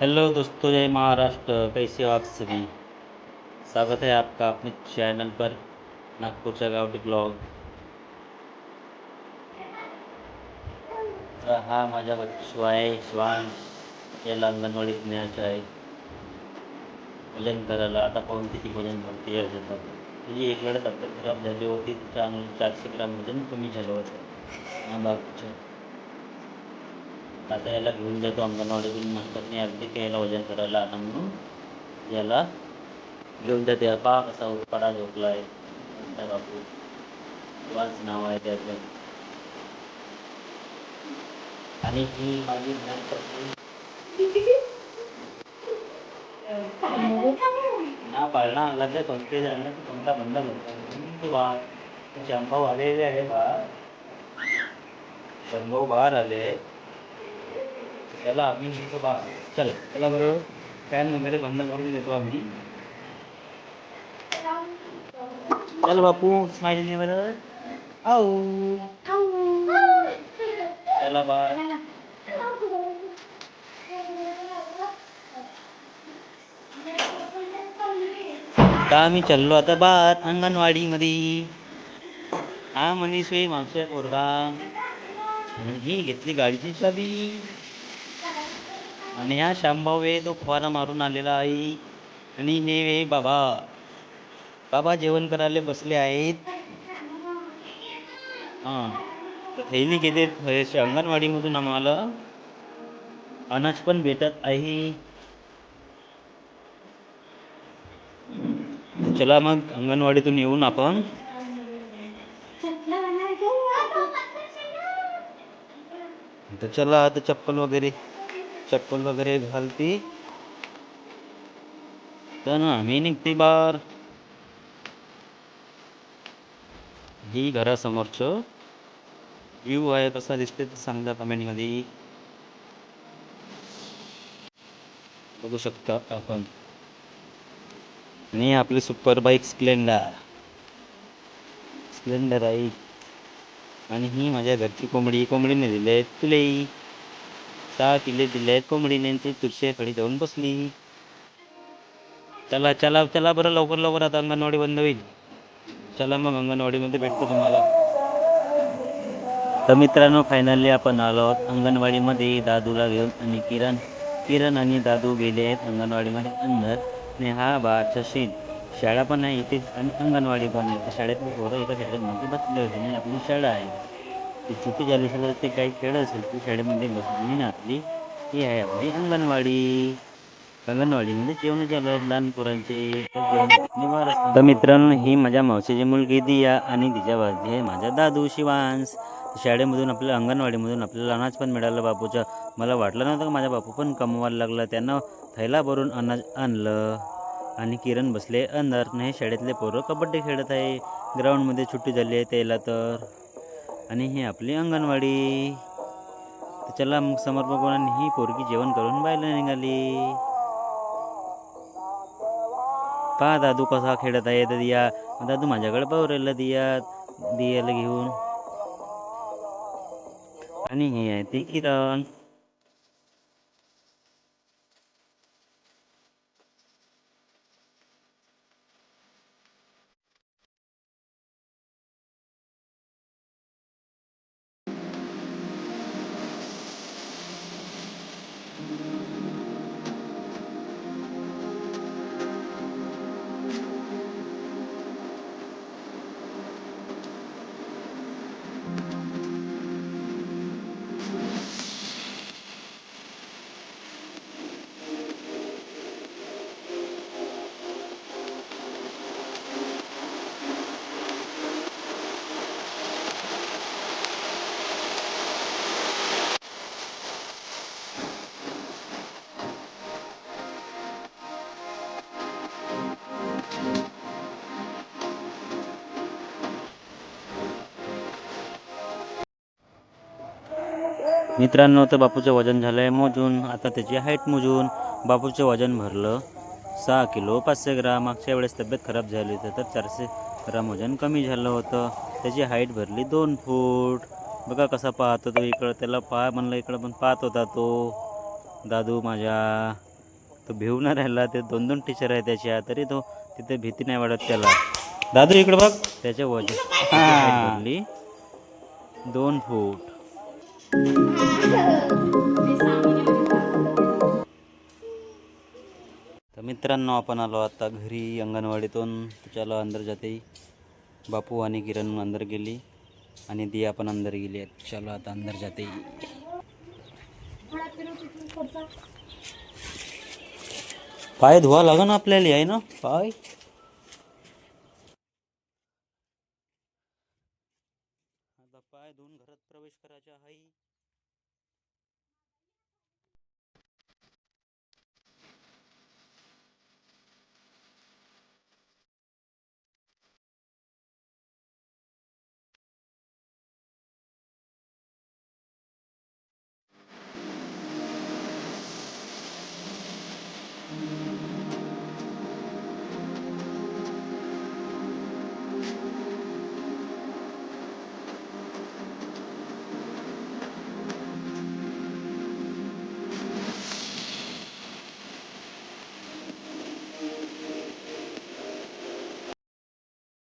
Hello दोस्तों जय महाराष्ट्र। कैसे हो आप सभी? स्वागत है आपका अपने चैनल पर नागपूरच्या गावठी ब्लॉग। तर हा माझा बच्चू आहे श्वान याला अंगणवाडीत न्यायचं आहे। भोजन करायला आता पाहून किती वजन भरती आहे तुझी एक वेळा तब्येत खराब झाली होती तिच्या अंग चारशे ग्राम वजन कमी झालं होतं. हा आता याला घेऊन जातो. अंगणवाडीतून म्हणतात मी अगदी की वजन करायला आता म्हणून. याला घेऊन जाते. पहा कसा उपाडा झोपला आहे म्हणता बापू. वाच नाव आहे त्याचं. आणि ही माझी ना पाळणा लागले कोणते जाणं की कोणता बंद करतो बा. शंभाऊ आलेले आहे बा. शंभाऊ बाहेर आले. त्याला आम्ही इथं बा. चल. त्याला बरोबर फॅन वगैरे बंद करून देतो आम्ही. चल बापू माझ्या दे आऊ. चला बा. आता आम्ही चाललो आता बात अंगणवाडीमध्ये. हा मनीष मागच्या पोरगा. ही घेतली गाडीची चाबी आणि हा शामभाऊ आहे तो फवारा मारून आलेला आहे. आणि हे बाबा बाबा जेवण करायला बसले आहेत. हां. तर थैली गेले अंगणवाडीमधून आम्हाला. अनाज पण भेटत आहे. चला मग अंगणवाडीतून येऊन आपण. तर चला आता चप्पल वगैरे. चप्पल वगैरे घालती. तर आम्ही निघते बार. ही घरासमोरचं व्ह्यू आहे तसा दिसते तर सांगा कमेंटमध्ये बघू शकता आपण. आणि आपली सुपर बाईक स्प्लेंडर स्प्लेंडर आहे. आणि ही माझ्या घरची कोंबडी. कोंबडीने दिले आहेत तुले सहा किल्ले दिले आहेत कोंबडीने आणि ती जाऊन बसली. चला चला चला बरं लवकर लवकर आता अंगणवाडी बंद होईल. चला मग अंगणवाडीमध्ये भेटतो तुम्हाला. तर मित्रांनो फायनली आपण आलो आहोत अंगणवाडीमध्ये. दादूला घेऊन आणि किरण किरण आणि दादू गेले आहेत अंगणवाडीमध्ये अंदर. आणि हा बारचा शीन शाळा पण आहे इथे आणि अंगणवाडी पण आहे. शाळेत पोरं एका शाळेमध्ये बसले होते. आणि आपली शाळा आहे. ती चुकी झाली असेल तर ते काही खेळ असेल ती शाळेमध्ये बसली आपली ही आहे आपली अंगणवाडी. अंगणवाडीमध्ये जेवण झालं लहान पोरांचे तर मित्रांनो ही माझ्या मावशीची मुलगी दिया आणि तिच्या बाजू आहे माझ्या दादू शिवांश शाळेमधून आपल्याला अंगणवाडीमधून आपल्याला अनाज पण मिळालं बापूचं. मला वाटलं नव्हतं का माझा बापू पण कमवायला लागला. त्यांना थैला भरून अनाज आणलं. आणि किरण बसले अंदर नाही शाळेतले पोरं कबड्डी खेळत आहे. ग्राउंडमध्ये सुट्टी झाली आहे त्याला तर. आणि ही आपली अंगणवाडी. तर चला मग समोर बघून आणि ही पोरगी जेवण करून बायला निघाली. पहा दादू कसा खेळत आहे तर दिया. दादू माझ्याकडे पाहू दिया. दियाला घेऊन. आणि हे आहे ते किरण. मित्रांनो तर बापूचं वजन झालं आहे मोजून. आता त्याची हाईट मोजून बापूचं वजन भरलं. सहा किलो पाचशे ग्राम. मागच्या वेळेस तब्येत खराब झाली होती तर चारशे ग्राम वजन कमी झालं होतं. त्याची हाईट भरली दोन फूट. बघा कसा पाहतो तो इकडं. त्याला पाहा म्हणलं इकडं पण पाहत होता तो. दादू माझ्या. तो भिवू नाही राहिला. ते दोन दोन टीचर आहे त्याच्या. तरी तो तिथे भीती नाही वाटत त्याला. दादू इकडे बघ. त्याच्या वजन. भरली दोन फूट. तर मित्रांनो आपण आलो आता घरी अंगणवाडीतून. चलो अंदर जाते. बापू आणि किरण अंदर गेली आणि ती आपण अंदर गेली आहेत. चलो आता अंदर जाते. पाय धुवा लागन आपल्याला आहे ना? पाय. आता पाय धुवून घरात प्रवेश करायचा आहे.